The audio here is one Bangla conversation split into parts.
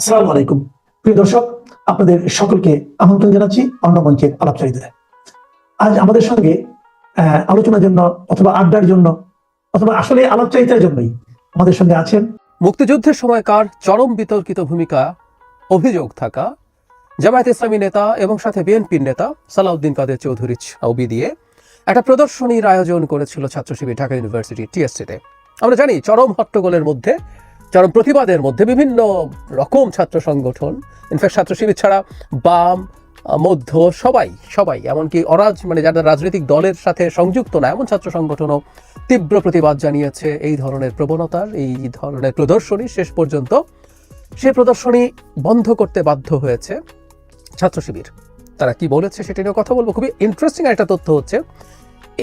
আসসালামু আলাইকুম। প্রিয় দর্শক, আপনাদের সকলকে আমন্ত্রণ জানাচ্ছি আজ আমাদের সঙ্গে আলোচনার জন্য অথবা আড্ডার জন্য, অথবা আসলে আলাপচারিতার জন্যই আমাদের সঙ্গে আছেন মুক্তিযুদ্ধের সময়কার চরম বিতর্কিত ভূমিকা, অভিযোগ থাকা, জামায়াত ইসলামী নেতা এবং সাথে বিএনপির নেতা সালাউদ্দিন কাদের চৌধুরী ছবি দিয়ে একটা প্রদর্শনীর আয়োজন করেছিল ছাত্র শিবির ঢাকা ইউনিভার্সিটি, টিএসসিতে। আমরা জানি, চরম হট্টগোলের মধ্যে চরম প্রতিবাদের মধ্যে বিভিন্ন রকম ছাত্র সংগঠন ইনফ্যাক্ট ছাত্র শিবির ছাড়া বাম, মধ্য, সবাই সবাই, এমনকি অরাজ মানে যারা রাজনৈতিক দলের সাথে সংযুক্ত না, এমন ছাত্র সংগঠনও তীব্র প্রতিবাদ জানিয়েছে এই ধরনের প্রবণতার, এই ধরনের প্রদর্শনী শেষ পর্যন্ত সে প্রদর্শনী বন্ধ করতে বাধ্য হয়েছে ছাত্র শিবির। তারা কি বলেছে সেটা নিয়ে কথা বলব। খুবই ইন্টারেস্টিং একটা তথ্য হচ্ছে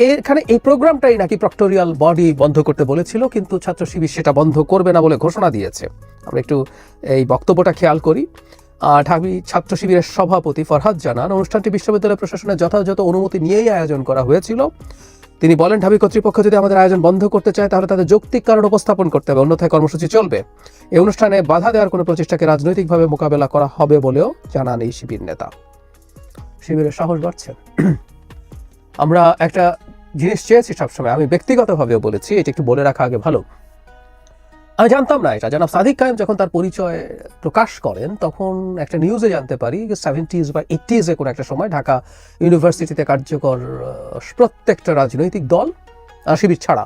এখানে এই প্রোগ্রামটাই নাকি প্রক্টোরিয়াল বডি বন্ধ করতে বলেছিল, কিন্তু ছাত্র শিবির সেটা বন্ধ করবে না বলে ঘোষণা দিয়েছে। আমরা একটু এই বক্তব্যটা খেয়াল করি। ঢাবি ছাত্র শিবিরের সভাপতি ফরহাদ জানান, অনুষ্ঠানটি বিশ্ববিদ্যালয় প্রশাসনের যথাযথ অনুমতি নিয়েই আয়োজন করা হয়েছিল। তিনি বলেন, ঢাবি কর্তৃপক্ষ যদি আমাদের আয়োজন বন্ধ করতে চায়, তাহলে তাদের যৌক্তিক কারণ উপস্থাপন করতে হবে, অন্যথায় কর্মসূচি চলবে। এই অনুষ্ঠানে বাধা দেওয়ার কোনো প্রচেষ্টাকে রাজনৈতিকভাবে মোকাবেলা করা হবে বলেও জানান এই শিবির নেতা। শিবিরের সাহস বাড়ছে। আমরা একটা জিনিস চেয়েছি সবসময়। আমি ব্যক্তিগতভাবেও বলেছি, এটা একটু বলে রাখা আগে ভালো। আমি জানতাম না এটা। জানাব সাদিক কায়েম যখন তার পরিচয় প্রকাশ করেন, তখন একটা নিউজে জানতে পারি সেভেন্টিজ বা এইটিজে কোনো একটা সময় ঢাকা ইউনিভার্সিটিতে কার্যকর প্রত্যেকটা রাজনৈতিক দল শিবির ছাড়া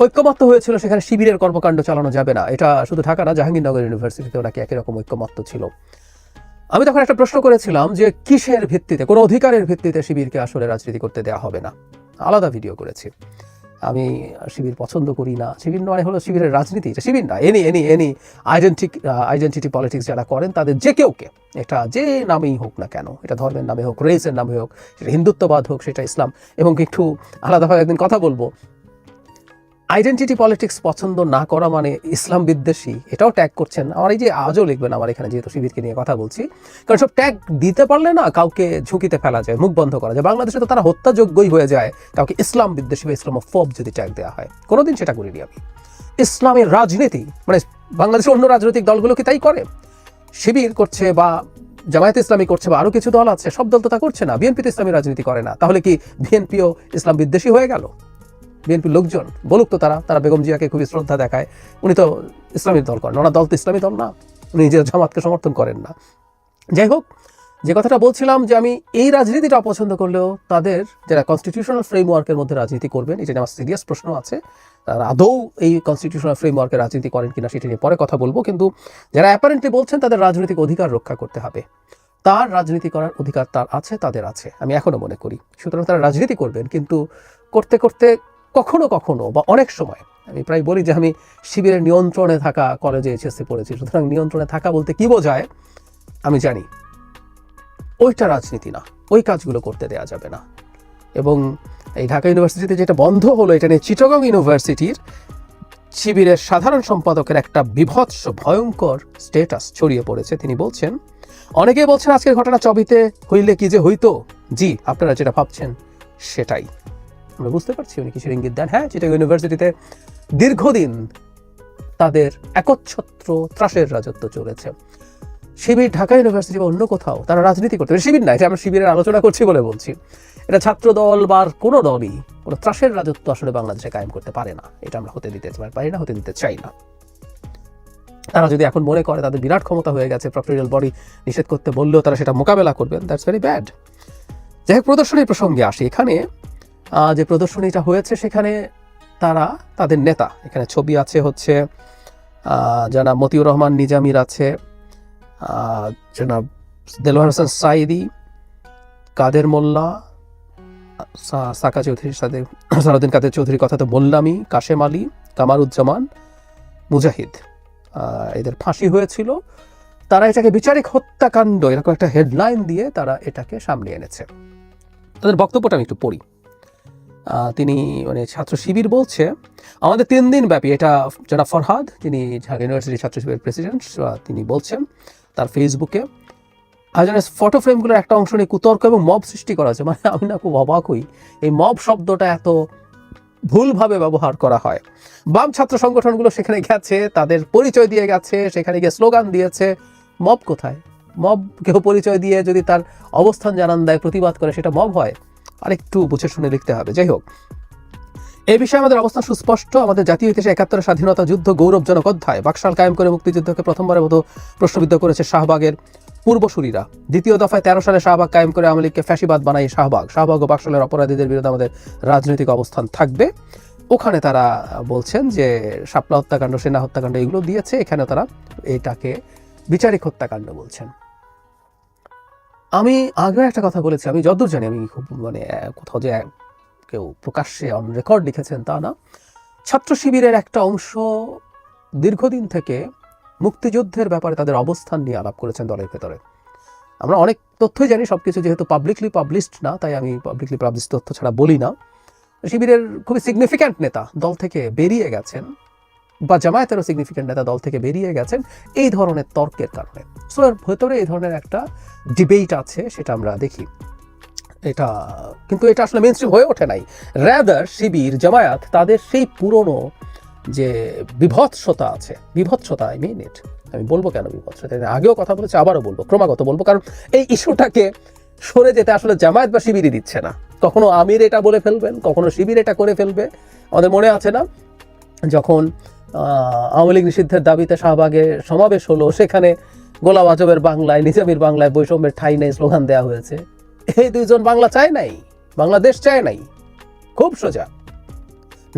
ঐক্যমত্য হয়েছিল, সেখানে শিবিরের কর্মকাণ্ড চালানো যাবে না। এটা শুধু ঢাকা না, জাহাঙ্গীরনগর ইউনিভার্সিটিতেও নাকি একই রকম ঐক্যমত্য ছিল। আমি তখন একটা প্রশ্ন করেছিলাম যে কিসের ভিত্তিতে, কোনো অধিকারের ভিত্তিতে শিবিরকে আসলে রাজনীতি করতে দেওয়া হবে না? আলাদা ভিডিও করেছি। আমি শিবির পছন্দ করি না। শিবির নয় হলো শিবিরের রাজনীতি। এটা শিবির না any any any identity identity politics যারা করেন, তাদের যে কেউ কে, এটা যে নামেই হোক না কেন, এটা ধর্মের নামে হোক রেসের নামে হোক, সেটা হিন্দুত্ববাদ হোক, সেটা ইসলাম, এবং একটু আলাদাভাবে একদিন কথা বলব। আইডেন্টিটি পলিটিক্স পছন্দ না করা মানে ইসলাম বিদ্বেষী, এটাও ট্যাগ করছেন। আমার এই যে আজও লিখবেন আমার এখানে যেহেতু শিবিরকে নিয়ে কথা বলছি। কারণ সব ট্যাগ দিতে পারলে না কাউকে ঝুঁকিতে ফেলা যায়, মুখ বন্ধ করা যায়। বাংলাদেশে তো তারা হত্যাযোগ্যই হয়ে যায়, কাউকে ইসলাম বিদ্বেষী বা ইসলাম ফব যদি ট্যাগ দেওয়া হয়। কোনোদিন সেটা করিনি আমি। ইসলামের রাজনীতি মানে বাংলাদেশের অন্য রাজনৈতিক দলগুলো কি তাই করে? শিবির করছে বা জামায়াত ইসলামী করছে বা আরও কিছু দল আছে, সব দল তো তা করছে না। বিএনপি তো ইসলামী রাজনীতি করে না। তাহলে কি বিএনপিও ইসলাম বিদ্বেষী হয়ে গেল? বিএনপির লোকজন বলুক তো তারা তারা বেগম জিয়াকে খুবই শ্রদ্ধা দেখায়। উনি তো ইসলামী দল করেন ওনার দল তো ইসলামী দল না, উনি নিজের জামাতকে সমর্থন করেন না। যাই হোক, যে কথাটা বলছিলাম যে আমি এই রাজনীতিটা অপছন্দ করলেও তাদের যারা কনস্টিটিউশনাল ফ্রেমওয়ার্কের মধ্যে রাজনীতি করবেন এটা আমার সিরিয়াস প্রশ্ন আছে, তারা আদৌ এই কনস্টিটিউশনাল ফ্রেমওয়ার্কের রাজনীতি করেন কিনা সেটা নিয়ে পরে কথা বলব। কিন্তু যারা অ্যাপারেন্টলি বলছেন তাদের রাজনৈতিক অধিকার রক্ষা করতে হবে। তার রাজনীতি করার অধিকার তার আছে, তাদের আছে, আমি এখনও মনে করি। সুতরাং তারা রাজনীতি করবেন, কিন্তু করতে করতে কখনো কখনো বা অনেক সময়, আমি প্রায় বলি যে আমি শিবিরের নিয়ন্ত্রণে থাকা, কলেজে এইচএসসি পড়েছি। সুতরাং নিয়ন্ত্রণে থাকা বলতে কি বোঝায়? আমি জানি, ওইটা রাজনীতি না, ওই কাজগুলো করতে দেয়া যাবে না। এবং এই ঢাকা ইউনিভার্সিটিতে যেটা বন্ধ হলো, এটা নিয়ে চিটগং ইউনিভার্সিটির শিবিরের সাধারণ সম্পাদকের একটা বিভৎস, ভয়ঙ্কর স্টেটাস ছড়িয়ে পড়েছে। তিনি বলছেন, অনেকেই বলছেন আজকের ঘটনা চবিতে হইলে কি যে হইতো? জি, আপনারা যেটা ভাবছেন সেটাই। আমরা বুঝতে পারছি উনি কিসের ইঙ্গিত দেন। হ্যাঁ চিটাগং ইউনিভার্সিটিতে দীর্ঘদিন তাদের একচ্ছত্র ত্রাসের রাজত্ব চলেছে। শিবির ঢাকা ইউনিভার্সিটি বা অন্য কোথাও তারা রাজনীতি করতে পারে। শিবির না, এটা আমরা শিবিরের আলোচনা করছি বলে বলছি। এটা ছাত্র দল বা কোনো দলই কোনো ত্রাসের রাজত্ব আসলে বাংলাদেশে কায়েম করতে পারে না। এটা আমরা হতে দিতে পারি না, হতে দিতে চাই না। তারা যদি এখন মনে করে তাদের বিরাট ক্ষমতা হয়ে গেছে প্রক্টোরিয়াল বডি নিষেধ করতে বললেও তারা সেটা মোকাবেলা করবেন দ্যাটস ভেরি ব্যাড যাই হোক, প্রদর্শনীর প্রসঙ্গে আসি। এখানে যে প্রদর্শনীটা হয়েছে সেখানে তারা, তাদের নেতা, এখানে ছবি আছে হচ্ছে জনাব মতিউর রহমান নিজামির আছে জনাব দেলোয়ার হোসেন সাইদি কাদের মোল্লা সাকা চৌধুরীর সাথে সারাদিন কাদের চৌধুরীর কথা তো বললামই, কাশেম আলী, কামারুজ্জামান, মুজাহিদ। এদের ফাঁসি হয়েছিল। তারা এটাকে বিচারিক হত্যাকাণ্ড, এরকম একটা হেডলাইন দিয়ে তারা এটাকে সামনে এনেছে। তাদের বক্তব্যটা আমি একটু পড়ি। তিনি মানে ছাত্র শিবির বলছে। আমাদের তিন দিন ব্যাপী, এটা যারা ফরহাদ, যিনি ঢাকা ইউনিভার্সিটি ছাত্র শিবিরের প্রেসিডেন্ট তিনি বলছেন তার ফেসবুকে আয়োজনের ফটো ফ্রেমগুলোর একটা অংশ নিয়ে কুতর্ক এবং মব সৃষ্টি করা হয়েছে। মানে আমি না খুব অবাক হই, এই মব শব্দটা এত ভুলভাবে ব্যবহার করা হয়। বাম ছাত্র সংগঠনগুলো সেখানে গেছে, তাদের পরিচয় দিয়ে গেছে, সেখানে গিয়ে স্লোগান দিয়েছে মব কোথায়? মব কেউ পরিচয় দিয়ে যদি তার অবস্থান জানান দেয়, প্রতিবাদ করে সেটা মব হয়। আরেকটু বুঝে শুনে লিখতে হবে। যাই হোক এই বিষয়ে আমাদের অবস্থান সুস্পষ্ট। আমাদের জাতীয় ইতিহাসে একাত্তর স্বাধীনতা যুদ্ধ গৌরবজনক অধ্যায়। বাকশাল কায়েম করে মুক্তিযুদ্ধকে প্রথমবারের মতো প্রশ্নবিদ্ধ করেছে শাহবাগের পূর্বসূরীরা। দ্বিতীয় দফায় তেরো সালে শাহবাগ কায়েম করে আওয়ামী লীগকে ফ্যাসিবাদ বানাই শাহবাগ। শাহবাগ ও বাকশালের অপরাধীদের বিরুদ্ধে আমাদের রাজনৈতিক অবস্থান থাকবে। ওখানে তারা বলছেন যে, শাপলা হত্যাকাণ্ড, সেনা হত্যাকাণ্ড, এগুলো দিয়েছে। এখানে তারা এটাকে বিচারিক হত্যাকাণ্ড বলছেন। আমি আগে একটা কথা বলেছি, আমি যতদূর জানি, আমি খুব মানে কোথাও যে কেউ প্রকাশ্যে অন রেকর্ড লিখেছেন তা না। ছাত্র শিবিরের একটা অংশ দীর্ঘদিন থেকে মুক্তিযুদ্ধের ব্যাপারে তাদের অবস্থান নিয়ে আলাপ করেছেন দলের ভেতরে। আমরা অনেক তথ্যই জানি সব কিছু যেহেতু পাবলিকলি পাবলিশড না, তাই আমি পাবলিকলি পাবলিশ তথ্য ছাড়া বলি না। শিবিরের খুবই সিগনিফিক্যান্ট নেতা দল থেকে বেরিয়ে গেছেন। বা জামায়াতেরও সিগনিফিক্যান্ট নেতা দল থেকে বেরিয়ে গেছেন এই ধরনের তর্কের কারণে। সো এর ভেতরে এই ধরনের একটা ডিবেট আছে, সেটা আমরা দেখি। এটা কিন্তু এটা আসলে মেন হয়ে ওঠে নাই। র্যাদার শিবির, জামায়াত, তাদের সেই পুরনো যে বিভৎসতা আছে, বিভৎসতা আই মিন ইট আমি বলব কেন বিভৎসতা? আগেও কথা বলেছি, আবারও বলব, ক্রমাগত বলব, কারণ এই ইস্যুটাকে সরে যেতে আসলে জামায়াত বা শিবিরই দিচ্ছে না। কখনো আমির এটা বলে ফেলবেন, কখনো শিবির এটা করে ফেলবে, আমাদের মনে আছে না? যখন আওয়ামী লীগ নিষিদ্ধের দাবিতে শাহবাগে সমাবেশ হলো। সেখানে গোলাম আজমের বাংলায়, নিজামির বাংলায় বৈষম্যের ঠাই নেই স্লোগান দেওয়া হয়েছে। এই দুইজন বাংলা চায় নাই, বাংলাদেশ চায় নাই। খুব সোজা।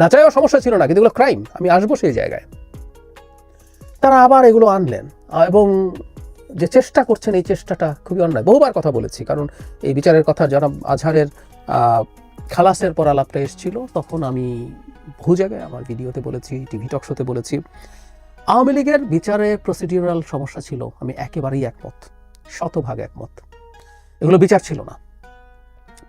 না চাইও সমস্যা ছিল না, কিন্তু এগুলো ক্রাইম আমি আসব সেই জায়গায়। তারা আবার এগুলো আনলেন, এবং যে চেষ্টা করছেন, এই চেষ্টাটা খুবই অন্যায়। বহুবার কথা বলেছি, কারণ এই বিচারের কথা যারা আজহারের খালাসের পর আলাপটা এসেছিল, তখন আমি বহু জায়গায় আমার ভিডিওতে বলেছি, টিভি টক শোতে বলেছি, আওয়ামী লীগের বিচারে প্রসিডিউরাল সমস্যা ছিল, আমি একেবারেই একমত, শতভাগ একমত। এগুলো বিচার ছিল না।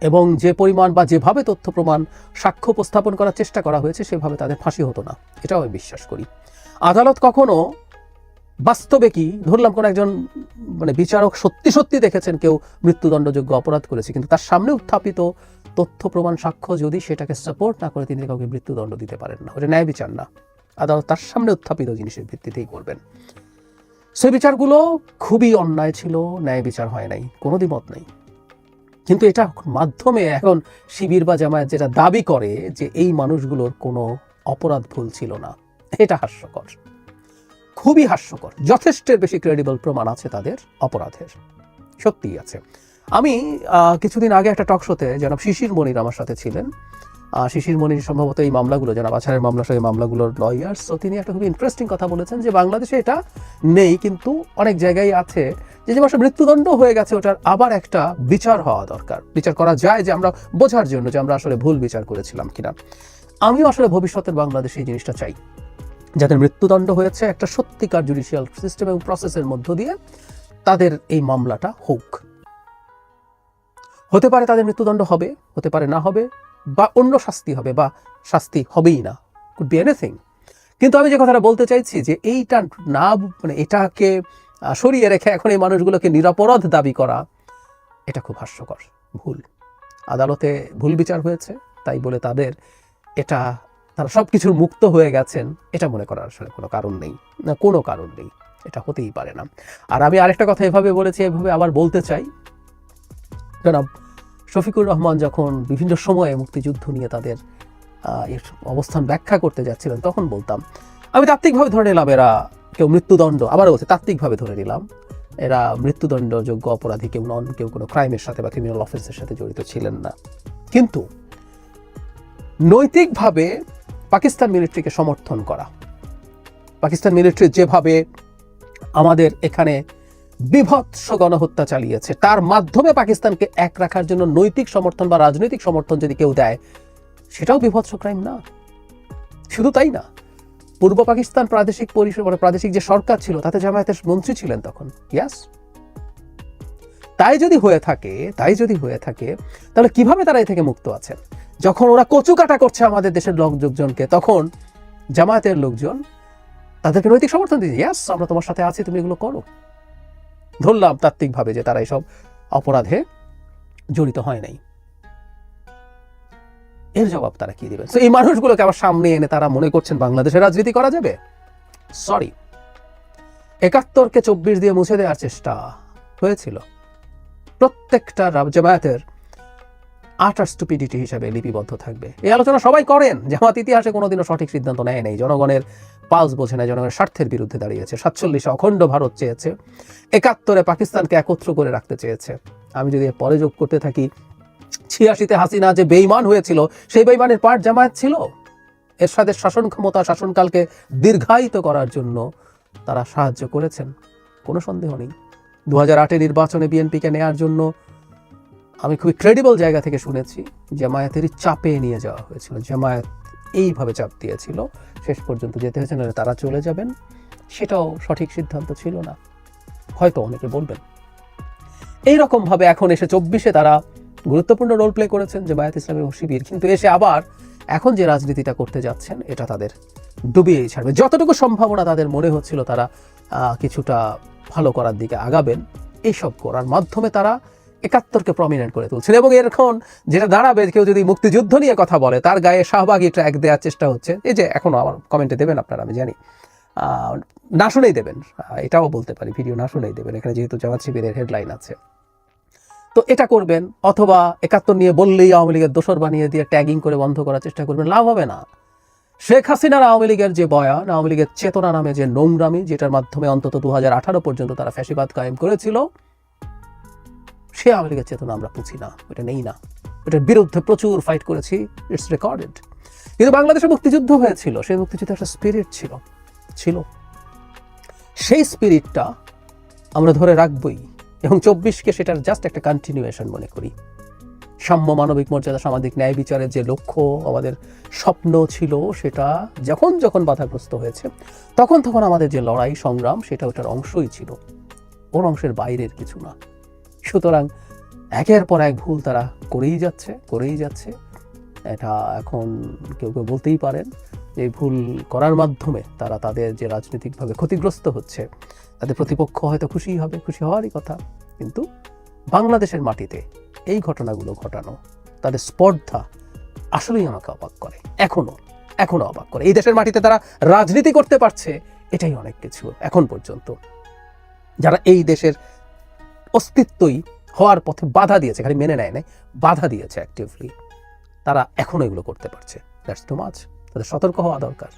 এবং যে পরিমাণ বা যেভাবে তথ্য প্রমাণ, সাক্ষ্য উপস্থাপন করার চেষ্টা করা হয়েছে, সেভাবে তাদের ফাঁসি হতো না। এটাও আমি বিশ্বাস করি। আদালত কখনো বাস্তবে কি, ধরলাম কোন একজন মানে বিচারক সত্যি সত্যি দেখেছেন কেউ মৃত্যুদণ্ডযোগ্য অপরাধ করেছে, কিন্তু তার সামনে উত্থাপিত তথ্য প্রমাণ সাক্ষ্য যদি সেটাকে সাপোর্ট না করে তিনি কাউকে মৃত্যুদণ্ড দিতে পারেন না। ওটা ন্যায় বিচার না। আদালত তার সামনে উত্থাপিত জিনিসের ভিত্তিতেই করবেন। সেই বিচারগুলো খুবই অন্যায় ছিল, ন্যায় বিচার হয় নাই কোনো দ্বিমত নেই। কিন্তু এটা মাধ্যমে এখন শিবির বা জামায়াত যেটা দাবি করে যে এই মানুষগুলোর কোনো অপরাধ ভুল ছিল না, এটা হাস্যকর। খুবই হাস্যকর। যথেষ্টের বেশি ক্রেডিবল প্রমাণ আছে তাদের অপরাধের। সত্যিই আছে। আমি কিছুদিন আগে একটা টক শোতে জনাব শিশির মনির আমার সাথে ছিলেন। শিশির মনির সম্ভবত এই মামলাগুলো, জনাব আছারের মামলা সহ এই মামলাগুলোর লয়ার্স তো তিনি একটা খুব ইন্টারেস্টিং কথা বলেছেন যে বাংলাদেশে এটা নেই, কিন্তু অনেক জায়গায় আছে যে যে মাসে মৃত্যুদণ্ড হয়ে গেছে, ওটার আবার একটা বিচার হওয়া দরকার। বিচার করা যায় যে আমরা বোঝার জন্য যে আমরা আসলে ভুল বিচার করেছিলাম কিনা। আমিও আসলে ভবিষ্যতের বাংলাদেশে এই জিনিসটা চাই। যাদের মৃত্যুদণ্ড হয়েছে, একটা সত্যিকার জুডিশিয়াল সিস্টেম এবং প্রসেসের মধ্য দিয়ে তাদের এই মামলাটা হোক। হতে পারে তাদের মৃত্যুদণ্ড হবে, হতে পারে না হবে, বা অন্য শাস্তি হবে, বা শাস্তি হবেই না কুড বি এনিথিং কিন্তু আমি যে কথাটা বলতে চাইছি যে এইটা না মানে এটাকে সরিয়ে রেখে এখন এই মানুষগুলোকে নিরাপরাধ দাবি করা, এটা খুব হাস্যকর, ভুল। আদালতে ভুল বিচার হয়েছে, তাই বলে তাদের এটা, তারা সব কিছুর মুক্ত হয়ে গেছেন, এটা মনে করার আসলে কোনো কারণ নেই, না কোনো কারণ নেই, এটা হতেই পারে না। আর আমি আরেকটা কথা এভাবে বলেছি, এভাবে আবার বলতে চাই জনাব শফিকুর রহমান যখন বিভিন্ন সময়ে মুক্তিযুদ্ধ নিয়ে তাদের এর অবস্থান ব্যাখ্যা করতে যাচ্ছিলেন, তখন বলতাম, আমি তাত্ত্বিকভাবে ধরে নিলাম এরা কেউ মৃত্যুদণ্ড, আবারও বলছে, তাত্ত্বিকভাবে ধরে নিলাম এরা মৃত্যুদণ্ডযোগ্য অপরাধী কেউ নন, কেউ কোনো ক্রাইমের সাথে বা ক্রিমিনাল অফেন্সের সাথে জড়িত ছিলেন না। কিন্তু নৈতিকভাবে পাকিস্তান মিলিটারিকে সমর্থন করা, পাকিস্তান মিলিটারি যেভাবে আমাদের এখানে বিভৎস গণহত্যা চালিয়েছে। তার মাধ্যমে পাকিস্তানকে এক রাখার জন্য নৈতিক সমর্থন বা রাজনৈতিক সমর্থন যদি কেউ দেয়, সেটাও বিভৎস ক্রাইম না। শুধু তাই না, পূর্ব পাকিস্তান প্রাদেশিক পরিষদ মানে প্রাদেশিক যে সরকার ছিল, তাতে জামায়াতের মন্ত্রী ছিলেন তখন। ইয়াস তাই যদি হয়ে থাকে, তাই যদি হয়ে থাকে, তাহলে কীভাবে তারা এ থেকে মুক্ত আছেন? যখন ওরা কচু কাটা করছে আমাদের দেশের লোকজনকে তখন জামায়াতের লোকজন তাদেরকে নৈতিক সমর্থন দিয়েছে। ইয়াস আমরা তোমার সাথে আছি, তুমি এগুলো করো। ধরলাম তাত্ত্বিকভাবে যে তারা এইসব অপরাধে জড়িত হয় নাই। এর জবাব তারা কি দেবেন? তো এই মানুষগুলোকে আবার সামনে এনে তারা মনে করছেন বাংলাদেশের রাজনীতি করা যাবে? সরি একাত্তরকে চব্বিশ দিয়ে মুছে দেওয়ার চেষ্টা হয়েছিল। প্রত্যেকটা জামায়াতের আটার স্টুপিডিটি হিসাবে লিপিবদ্ধ থাকবে। এই আলোচনা সবাই করেন জামাত ইতিহাসে কোনোদিনও সঠিক সিদ্ধান্ত নেয় নেই। জনগণের পালস বোঝে না, জনগণের স্বার্থের বিরুদ্ধে দাঁড়িয়েছে। সাতচল্লিশে অখণ্ড ভারত চেয়েছে, একাত্তরে পাকিস্তানকে একত্র করে রাখতে চেয়েছে। আমি যদি পরে যোগ করতে থাকি, ছিয়াশিতে হাসিনা যে বেইমান হয়েছিল, সেই বেইমানের পার্ট জামায়াত ছিল। এর সাথে শাসন ক্ষমতা, শাসনকালকে দীর্ঘায়িত করার জন্য তারা সাহায্য করেছেন। কোনো সন্দেহ নেই। দু হাজার আটের নির্বাচনে বিএনপিকে নেয়ার জন্য আমি খুবই ক্রেডিবল জায়গা থেকে শুনেছি জামায়াতেরই চাপে নিয়ে যাওয়া হয়েছিল। জামায়াত এইভাবে চাপ দিয়েছিল, শেষ পর্যন্ত যেতে হয়েছে না তারা চলে যাবেন। সেটাও সঠিক সিদ্ধান্ত ছিল না। হয়তো অনেকে বলবেন। এই রকম ভাবে এখন এসে চব্বিশে তারা গুরুত্বপূর্ণ রোল প্লে করেছেন জামায়াত ইসলামী ও শিবির। কিন্তু এসে আবার এখন যে রাজনীতিটা করতে যাচ্ছেন, এটা তাদের ডুবিয়েই ছাড়বে। যতটুকু সম্ভাবনা তাদের মনে হচ্ছিল তারা কিছুটা ভালো করার দিকে আগাবেন, এইসব করার মাধ্যমে তারা একাত্তরকে প্রমিনেন্ট করে তুলছেন। এবং এখন যেটা দাঁড়াবে, কেউ যদি মুক্তিযুদ্ধ নিয়ে কথা বলে, তার গায়ে শাহবাগী ট্র্যাক দেওয়ার চেষ্টা হচ্ছে। এই যে এখনও আমার কমেন্টে দেবেন আপনারা, আমি জানি। না শুনেই দেবেন। এটাও বলতে পারি, ভিডিও না শুনেই দেবেন। এখানে যেহেতু জামাত শিবিরের হেডলাইন আছে। তো এটা করবেন, অথবা একাত্তর নিয়ে বললেই আওয়ামী লীগের দোসর বানিয়ে দিয়ে ট্যাগিং করে বন্ধ করার চেষ্টা করবেন, লাভ হবে না। শেখ হাসিনার আওয়ামী লীগের যে বয়ান, আওয়ামী লীগের চেতনা নামে যে নোংরামি, যেটার মাধ্যমে অন্তত দু হাজার আঠারো পর্যন্ত তারা ফ্যাসিবাদ কায়েম করেছিল সে লীগের চেতনা আমরা পুছি না ওটা নেই না। ওটার বিরুদ্ধে প্রচুর ফাইট করেছি ইটস রেকর্ডেড কিন্তু বাংলাদেশে মুক্তিযুদ্ধ হয়েছিল, সেই মুক্তিযুদ্ধে একটা স্পিরিট ছিল ছিল। সেই স্পিরিটটা আমরা ধরে রাখবই, এবং চব্বিশকে সেটার জাস্ট একটা কন্টিনিউয়েশন মনে করি। সাম্য মানবিক মর্যাদা, সামাজিক ন্যায় বিচারের যে লক্ষ্য, আমাদের স্বপ্ন ছিল সেটা যখন যখন বাধাগ্রস্ত হয়েছে, তখন তখন আমাদের যে লড়াই, সংগ্রাম, সেটা ওটার অংশই ছিল। ওর অংশের বাইরের কিছু না। সুতরাং একের পর এক ভুল তারা করেই যাচ্ছে করেই যাচ্ছে। এটা এখন কেউ কেউ বলতেই পারেন যে ভুল করার মাধ্যমে তারা তাদের যে রাজনৈতিকভাবে ক্ষতিগ্রস্ত হচ্ছে, তাদের প্রতিপক্ষ হয়তো খুশি হবে, খুশি হওয়ারই কথা। কিন্তু বাংলাদেশের মাটিতে এই ঘটনাগুলো ঘটানো, তাদের স্পর্ধা আসলেই আমাকে অবাক করে এখনও এখনও অবাক করে। এই দেশের মাটিতে তারা রাজনীতি করতে পারছে, এটাই অনেক কিছু এখন পর্যন্ত। যারা এই দেশের অস্তিত্বই হওয়ার পথে বাধা দিয়েছে, খালি মেনে নেয় নাই বাধা দিয়েছে অ্যাক্টিভলি তারা এখনও এগুলো করতে পারছে। দ্যাটস টু মাছ তাদের সতর্ক হওয়া দরকার।